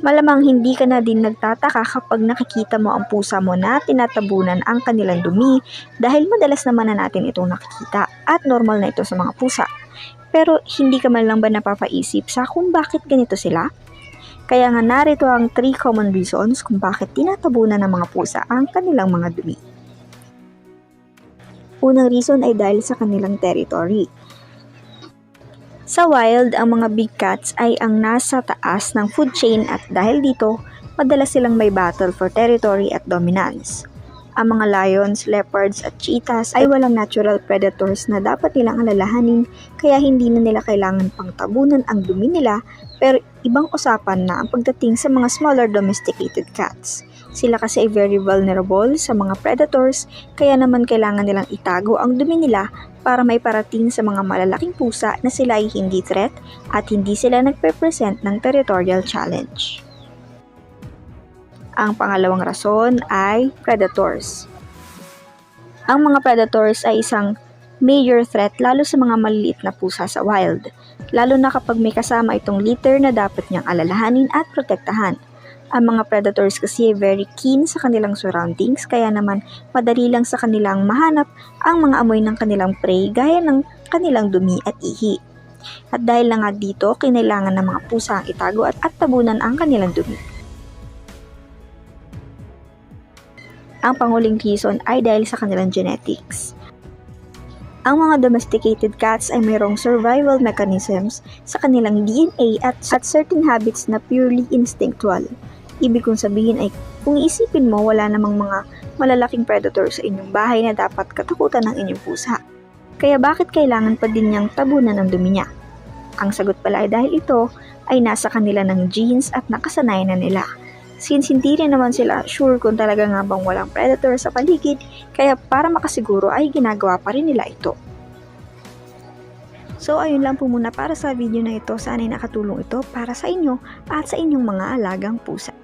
Malamang hindi ka na din nagtataka kapag nakikita mo ang pusa mo na tinatabunan ang kanilang dumi dahil madalas naman na natin itong nakikita at normal na ito sa mga pusa. Pero hindi ka man lang ba napapaisip sa kung bakit ganito sila? Kaya nga narito ang 3 common reasons kung bakit tinatabunan ng mga pusa ang kanilang mga dumi. Unang reason ay dahil sa kanilang territory. Sa wild, ang mga big cats ay ang nasa taas ng food chain at dahil dito, madalas silang may battle for territory at dominance. Ang mga lions, leopards at cheetahs ay walang natural predators na dapat nilang alalahanin kaya hindi na nila kailangan pang tabunan ang dumi nila pero ibang usapan na ang pagdating sa mga smaller domesticated cats. Sila kasi ay very vulnerable sa mga predators kaya naman kailangan nilang itago ang dumi nila para may parating sa mga malalaking pusa na sila ay hindi threat at hindi sila nagpe-present ng territorial challenge. Ang pangalawang rason ay predators. Ang mga predators ay isang major threat lalo sa mga maliliit na pusa sa wild, lalo na kapag may kasama itong litter na dapat niyang alalahanin at protektahan. Ang mga predators kasi very keen sa kanilang surroundings kaya naman madali lang sa kanilang mahanap ang mga amoy ng kanilang prey gaya ng kanilang dumi at ihi. At dahil lang dito, kinailangan ng mga pusa ang itago at, at tabunan ang kanilang dumi. Ang panguling reason ay dahil sa kanilang genetics. Ang mga domesticated cats ay mayroong survival mechanisms sa kanilang DNA at, at certain habits na purely instinctual. Ibig kong sabihin ay kung iisipin mo wala namang mga malalaking predator sa inyong bahay na dapat katakutan ng inyong pusa. Kaya bakit kailangan pa din niyang tabunan ng dumi niya? Ang sagot pala ay dahil ito ay nasa kanila ng genes at nakasanayan na nila. Since hindi rin naman sila sure kung talaga nga bang walang predator sa paligid, kaya para makasiguro ay ginagawa pa rin nila ito. So ayun lang po muna para sa video na ito. Sana'y nakatulong ito para sa inyo at sa inyong mga alagang pusa.